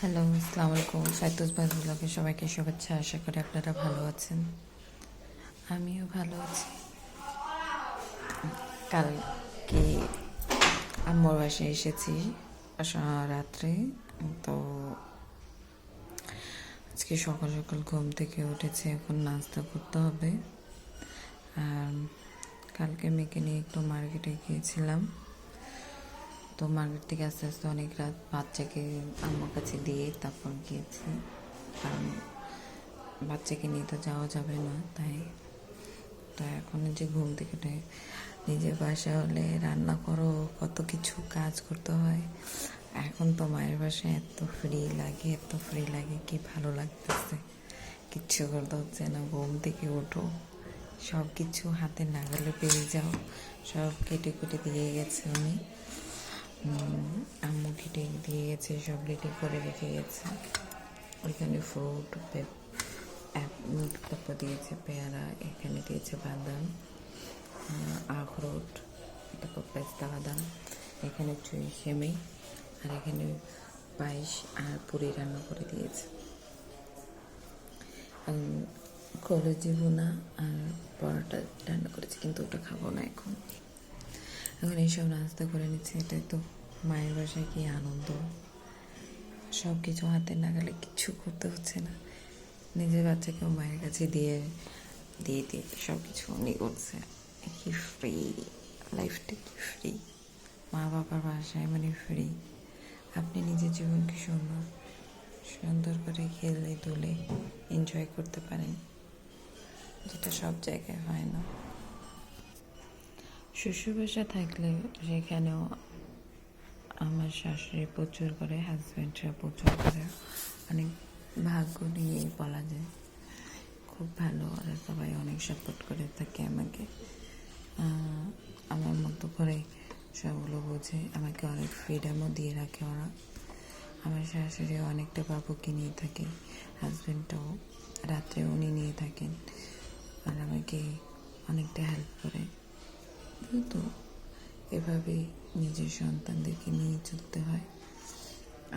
Hello আসসালামু আলাইকুম সাইতুস ভাই ব্লগে সবাইকে শুভেচ্ছা। আশা করি আপনারা ভালো আছেন। আমিও ভালো আছি। কালকে আম্মুর বাসায় এসেছি রাত্রে। তো আজকে সকাল সকাল ঘুম থেকে উঠেছে, এখন নাস্তা করতে হবে। আর কালকে মেয়েকে নিয়ে একটু মার্কেটে গিয়েছিলাম। তো মার্কেট থেকে আস্তে আস্তে অনেক রাত বাচ্চাকে আমার কাছে দিয়ে তারপর গিয়েছি। কারণ বাচ্চাকে নিয়ে তো যাওয়া যাবে না, তাই। তো এখন যে ঘুম থেকে নিজের বাসা হলে রান্না করো, কত কিছু কাজ করতে হয়। এখন তো মায়ের বাসায় এত ফ্রি লাগে, এত ফ্রি লাগে, কি ভালো লাগতেছে। কিচ্ছু করতে হচ্ছে না, ঘুম থেকে ওঠো সব কিছু হাতে নাগালে পেয়ে যাও। সব কেটে কুটে দিয়ে গেছে উনি আম্মু কেটে দিয়ে গেছে, সব রেডি করে রেখে গেছে। ওইখানে ফ্রুট তারপর দিয়েছে পেয়ারা, এখানে দিয়েছে বাদাম আখরোট, তারপর পেস্তা বাদাম, এখানে চুই সেমাই, আর এখানে পায়েস আর পুরি রান্না করে দিয়েছে। কলেজি বোনা আর পরোটা রান্না করেছে, কিন্তু ওটা খাব না এখন। এখন এইসব নাস্তা করে নিচ্ছে, এটাই তো মায়ের বাসায় কি আনন্দ। সব কিছু হাতে নাগালে কিচ্ছু করতে হচ্ছে না। নিজের বাচ্চাকেও মায়ের কাছে দিয়ে দিয়ে দিয়ে সব কিছু উনি করছে। কি ফ্রি লাইফটা কি ফ্রি মা বাবার বাসায় মানে ফ্রি আপনি নিজের জীবনকে সুন্দর সুন্দর করে খেলে দুলে এনজয় করতে পারেন। যেটা সব জায়গায় হয় না। শ্বশুর বাসা থাকলে সেখানেও আমার শাশুড়ি প্রচুর করে হাজব্যান্ডরা প্রচুর করে, অনেক ভাগ্য নিয়ে বলা যায়। খুব ভালো, ওরা সবাই অনেক সাপোর্ট করে থাকে আমাকে। আমার মতো করে সবগুলো বোঝে, আমাকে অনেক ফ্রিডামও দিয়ে রাখে ওরা। আমার শাশুড়ি অনেকটা বাবুকে নিয়ে থাকে হাজব্যান্ডটাও রাত্রে উনি নিয়ে থাকেন। আর আমাকে অনেকটা হেল্প করে। তো এভাবে নিজের সন্তানদেরকে নিয়ে চলতে হয়।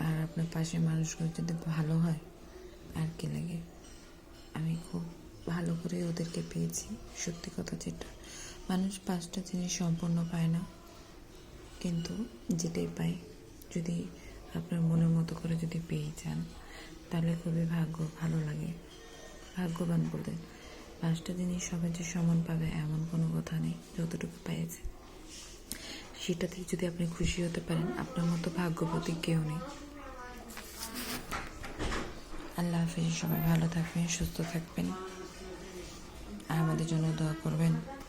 আর আপনার পাশে মানুষগুলো যদি ভালো হয়, আর কি লাগে? আমি খুব ভালো করে ওদেরকে পেয়েছি, সত্যি কথা যেটা। মানুষ পাঁচটা জিনিস সম্পূর্ণ পায় না, কিন্তু যেটাই পাই যদি আপনার মনের মতো করে যদি পেয়ে যান, তাহলে খুবই ভাগ্য, ভালো লাগে। ভাগ্যবান বলে পাঁচটা জিনিস সবাই যে সমান পাবে, এমন কোনো কথা নেই, যতটুকু পেয়েছে। সেটাতে যদি আপনি খুশি হতে পারেন, আপনার মতো ভাগ্যবতী কেউ নেই। আল্লাহ হাফিজ, সবাই ভালো থাকবেন, সুস্থ থাকবেন। আর আমাদের জন্য দোয়া করবেন।